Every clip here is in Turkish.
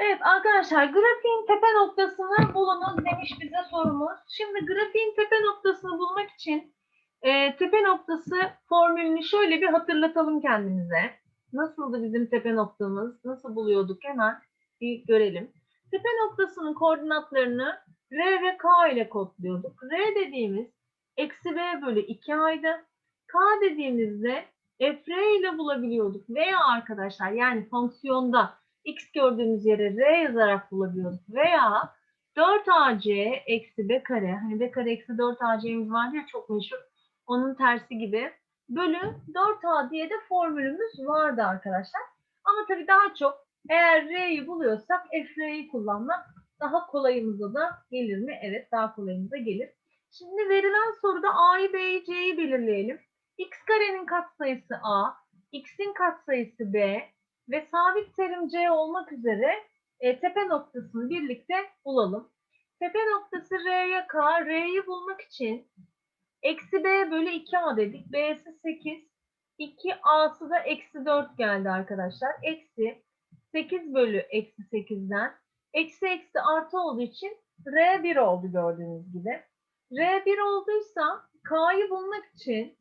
Evet arkadaşlar grafiğin tepe noktasını bulunuz demiş bize sorumuz. Şimdi grafiğin tepe noktasını bulmak için e, tepe noktası formülünü şöyle bir hatırlatalım kendimize. Nasıldı bizim tepe noktamız? Nasıl buluyorduk? Hemen bir görelim. Tepe noktasının koordinatlarını R ve K ile kodluyorduk. R dediğimiz eksi B bölü 2A'ydı. K dediğimizde F ile bulabiliyorduk. Veya arkadaşlar yani fonksiyonda x gördüğümüz yere r yazarak bulabiliyorduk. Veya 4ac eksi b kare. Hani b kare eksi 4ac'miz vardı ya çok meşhur. Onun tersi gibi. Bölü 4a diye de formülümüz vardı arkadaşlar. Ama tabii daha çok eğer r'yi buluyorsak f'yi kullanmak daha kolayımıza da gelir mi? Evet daha kolayımıza gelir. Şimdi verilen soruda a'yı b'yi c'yi belirleyelim. x karenin katsayısı a, x'in katsayısı b, ve sabit terim C olmak üzere e, tepe noktasını birlikte bulalım. Tepe noktası R'ye K. R'yi bulmak için eksi B bölü 2A dedik. B'si 8. 2A'sı da eksi 4 geldi arkadaşlar. Eksi 8 bölü eksi 8'den. Eksi eksi artı olduğu için R 1 oldu gördüğünüz gibi. R 1 olduysa K'yı bulmak için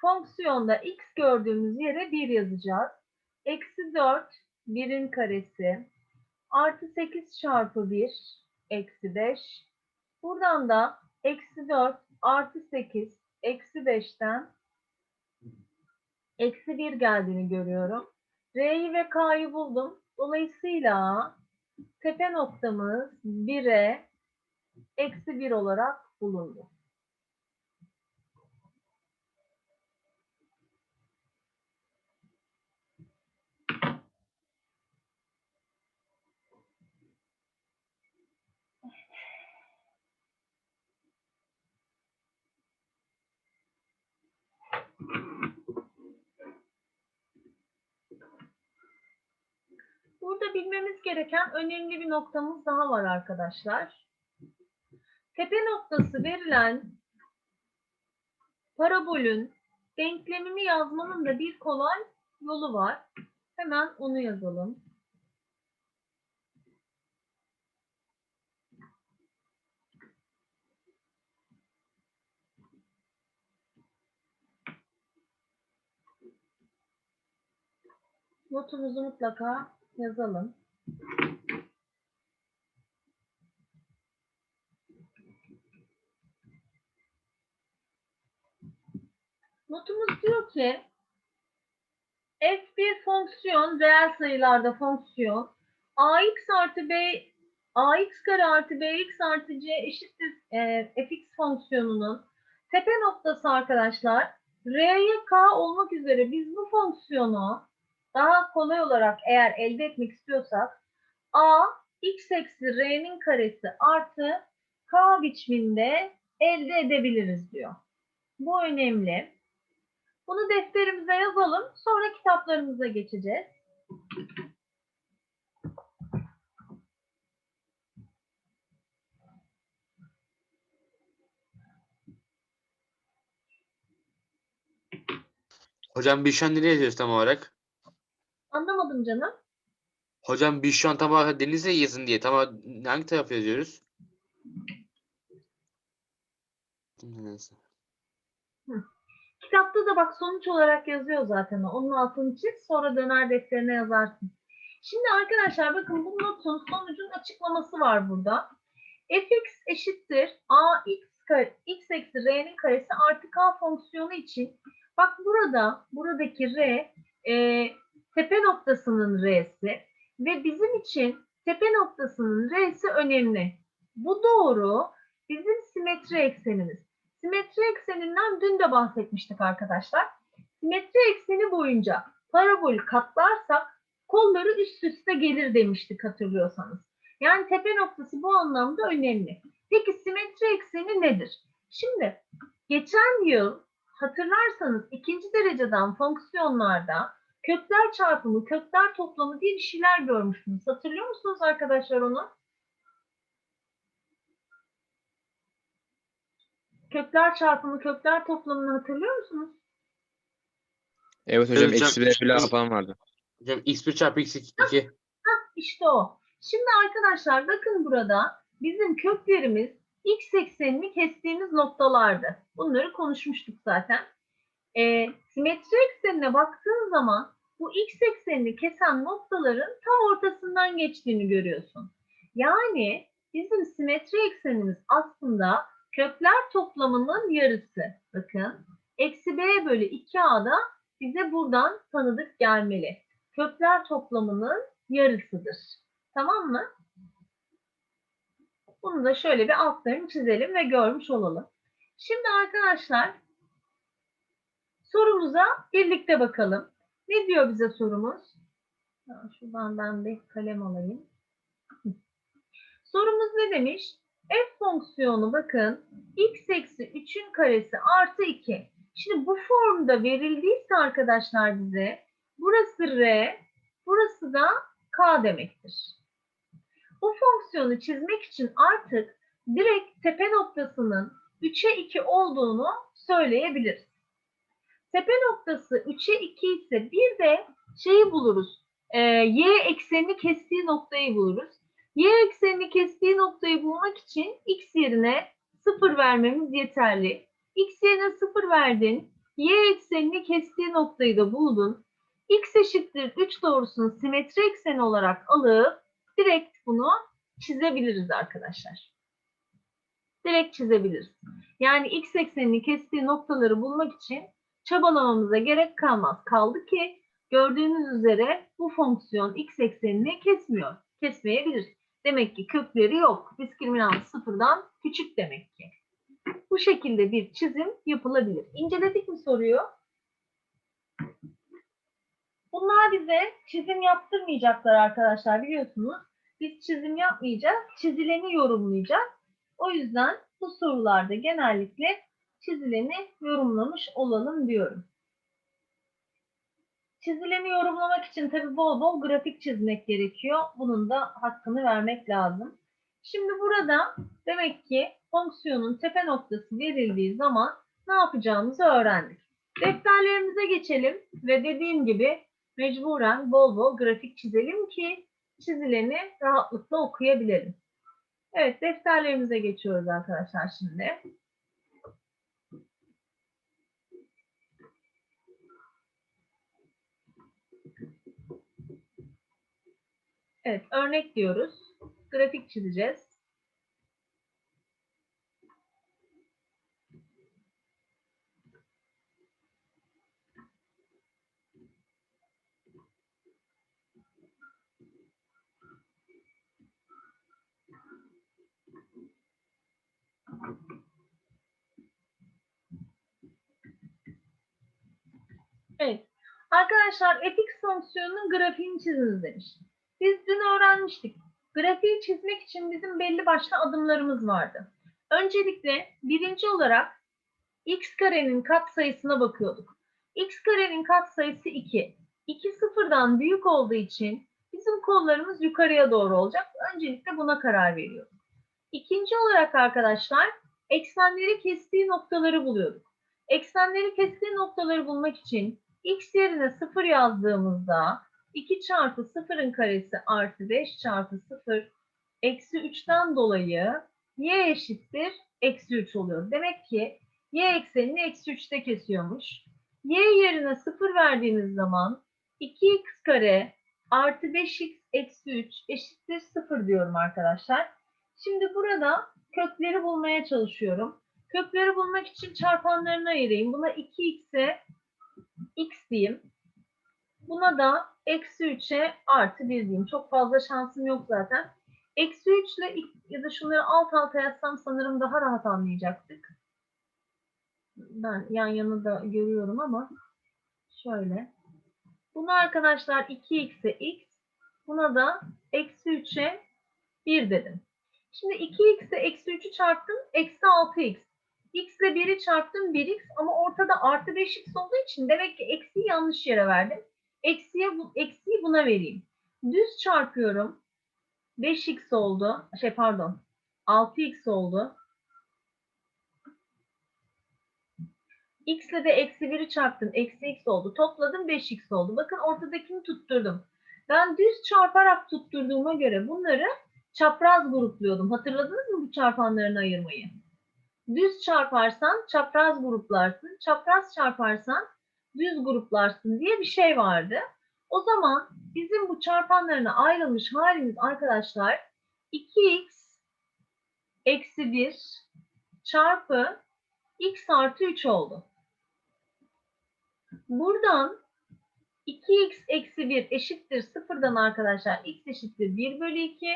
fonksiyonda x gördüğümüz yere 1 yazacağız. Eksi 4 1'in karesi artı 8 çarpı 1 eksi 5. Buradan da eksi 4 artı 8 eksi 5'ten eksi 1 geldiğini görüyorum. R'yi ve K'yı buldum. Dolayısıyla tepe noktamız 1'e eksi 1 olarak bulundu. Burada bilmemiz gereken önemli bir noktamız daha var arkadaşlar. Tepe noktası verilen parabolün denklemini yazmanın da bir kolay yolu var. Hemen onu yazalım. Notumuzu mutlaka yazalım. Notumuz diyor ki f bir fonksiyon, reel sayılarda fonksiyon ax artı b ax kare artı bx artı c eşittir e, fx fonksiyonunun tepe noktası arkadaşlar r'ye k olmak üzere biz bu fonksiyonu daha kolay olarak eğer elde etmek istiyorsak a x eksi r'nin karesi artı k biçiminde elde edebiliriz diyor. Bu önemli. Bunu defterimize yazalım. Sonra kitaplarımıza geçeceğiz. Hocam biz şu an nereye yazıyoruz tam olarak? Anlamadım canım. Hocam biz şu an tam olarak denize yazın diye tam olarak hangi tarafa yazıyoruz? Neyse. Kitapta da bak sonuç olarak yazıyor zaten. Onun altını çiz sonra döner defterine yazarsın. Şimdi arkadaşlar bakın bu notun sonucun açıklaması var burada. fx eşittir ax kare, x eksi r'nin karesi artı k fonksiyonu için bak burada buradaki r e, tepe noktasının r'si ve bizim için tepe noktasının r'si önemli. Bu doğru bizim simetri eksenimiz. Simetri ekseninden dün de bahsetmiştik arkadaşlar. Simetri ekseni boyunca parabol katlarsak kolları üst üste gelir demiştik hatırlıyorsanız. Yani tepe noktası bu anlamda önemli. Peki simetri ekseni nedir? Şimdi geçen yıl hatırlarsanız ikinci dereceden fonksiyonlarda kökler çarpımı, kökler toplamı diye bir şeyler görmüştünüz. Hatırlıyor musunuz arkadaşlar onu? Kökler çarpımı, kökler toplamını hatırlıyor musunuz? Evet hocam hocam, eksi bir bile falan vardı. Hocam x1 çarpı x2. İşte o. Şimdi arkadaşlar bakın burada bizim köklerimiz x eksenini kestiğimiz noktalardı. Bunları konuşmuştuk zaten. Ee, simetri eksenine baktığın zaman bu x eksenini kesen noktaların tam ortasından geçtiğini görüyorsun. Yani bizim simetri eksenimiz aslında kökler toplamının yarısı. Bakın eksi b bölü 2a da bize buradan tanıdık gelmeli. Kökler toplamının yarısıdır. Tamam mı? Bunu da şöyle bir altlarını çizelim ve görmüş olalım. Şimdi arkadaşlar sorumuza birlikte bakalım. Ne diyor bize sorumuz? Şuradan ben bir kalem alayım. Sorumuz ne demiş? F fonksiyonu bakın x eksi 3'ün karesi artı 2. Şimdi bu formda verildiyse arkadaşlar bize burası R, burası da K demektir. Bu fonksiyonu çizmek için artık direkt tepe noktasının 3'e 2 olduğunu söyleyebiliriz. Tepe noktası 3'e 2 ise bir de şeyi buluruz. e, y eksenini kestiği noktayı buluruz. Y eksenini kestiği noktayı bulmak için x yerine 0 vermemiz yeterli. X yerine 0 verdin. Y eksenini kestiği noktayı da buldun. X eşittir 3 doğrusunu simetri ekseni olarak alıp direkt bunu çizebiliriz arkadaşlar. Direkt çizebiliriz. Yani x eksenini kestiği noktaları bulmak için çabalamamıza gerek kalmaz. Kaldı ki gördüğünüz üzere bu fonksiyon x eksenini kesmiyor. Kesmeyebilir. Demek ki kökleri yok. Diskriminant sıfırdan küçük demek ki. Bu şekilde bir çizim yapılabilir. İnceledik mi soruyu? Bunlar bize çizim yaptırmayacaklar arkadaşlar biliyorsunuz. Biz çizim yapmayacağız, çizileni yorumlayacağız. O yüzden bu sorularda genellikle çizileni yorumlamış olalım diyorum. Çizileni yorumlamak için tabii bol bol grafik çizmek gerekiyor. Bunun da hakkını vermek lazım. Şimdi burada demek ki fonksiyonun tepe noktası verildiği zaman ne yapacağımızı öğrendik. Defterlerimize geçelim ve dediğim gibi mecburen bol bol grafik çizelim ki çizileni rahatlıkla okuyabilelim. Evet defterlerimize geçiyoruz arkadaşlar şimdi. Evet örnek diyoruz. Grafik çizeceğiz. Evet. Arkadaşlar fx fonksiyonunun grafiğini çiziniz demiş. Biz dün öğrenmiştik. Grafiği çizmek için bizim belli başlı adımlarımız vardı. Öncelikle birinci olarak x karenin katsayısına bakıyorduk. x karenin katsayısı 2. 2 sıfırdan büyük olduğu için bizim kollarımız yukarıya doğru olacak. Öncelikle buna karar veriyoruz. İkinci olarak arkadaşlar eksenleri kestiği noktaları buluyorduk. Eksenleri kestiği noktaları bulmak için x yerine 0 yazdığımızda 2 çarpı 0'ın karesi artı 5 çarpı 0 eksi 3'ten dolayı y eşittir eksi 3 oluyor. Demek ki y eksenini eksi 3'te kesiyormuş. y yerine 0 verdiğimiz zaman 2x kare artı 5x eksi 3 eşittir 0 diyorum arkadaşlar. Şimdi burada kökleri bulmaya çalışıyorum. Kökleri bulmak için çarpanlarını ayırayım. Buna 2x'e x diyeyim. Buna da eksi 3'e artı 1 diyeyim. Çok fazla şansım yok zaten. Eksi 3 ile ya da şunları alt alta yazsam sanırım daha rahat anlayacaktık. Ben yan yana da görüyorum ama şöyle. Bunu arkadaşlar 2x'e x. Buna da eksi 3'e 1 dedim. Şimdi 2x'e eksi 3'ü çarptım. Eksi 6x. x ile 1'i çarptım 1x ama ortada artı 5x olduğu için demek ki eksiyi yanlış yere verdim. Eksiye, eksiyi buna vereyim. Düz çarpıyorum. 5x oldu. Şey pardon. 6x oldu. x ile de eksi 1'i çarptım. Eksi x oldu. Topladım 5x oldu. Bakın ortadakini tutturdum. Ben düz çarparak tutturduğuma göre bunları çapraz grupluyordum. Hatırladınız mı bu çarpanlarını ayırmayı? Düz çarparsan çapraz gruplarsın, çapraz çarparsan düz gruplarsın diye bir şey vardı. O zaman bizim bu çarpanlarına ayrılmış halimiz arkadaşlar 2x eksi 1 çarpı x artı 3 oldu. Buradan 2x eksi 1 eşittir sıfırdan arkadaşlar x eşittir 1 bölü 2.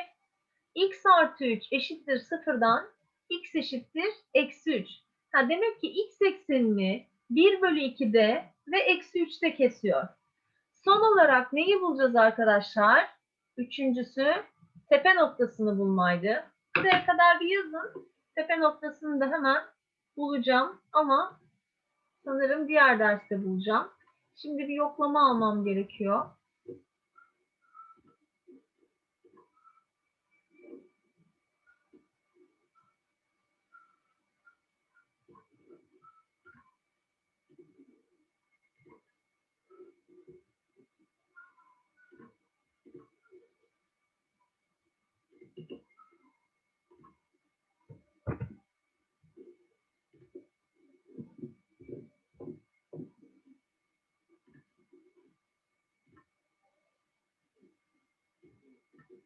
x artı 3 eşittir sıfırdan x eşittir eksi 3. Ha, demek ki x eksenini 1 bölü 2'de ve eksi 3'te kesiyor. Son olarak neyi bulacağız arkadaşlar? Üçüncüsü tepe noktasını bulmaydı. Buraya kadar bir yazın. Tepe noktasını da hemen bulacağım ama sanırım diğer derste bulacağım. Şimdi bir yoklama almam gerekiyor. なんで?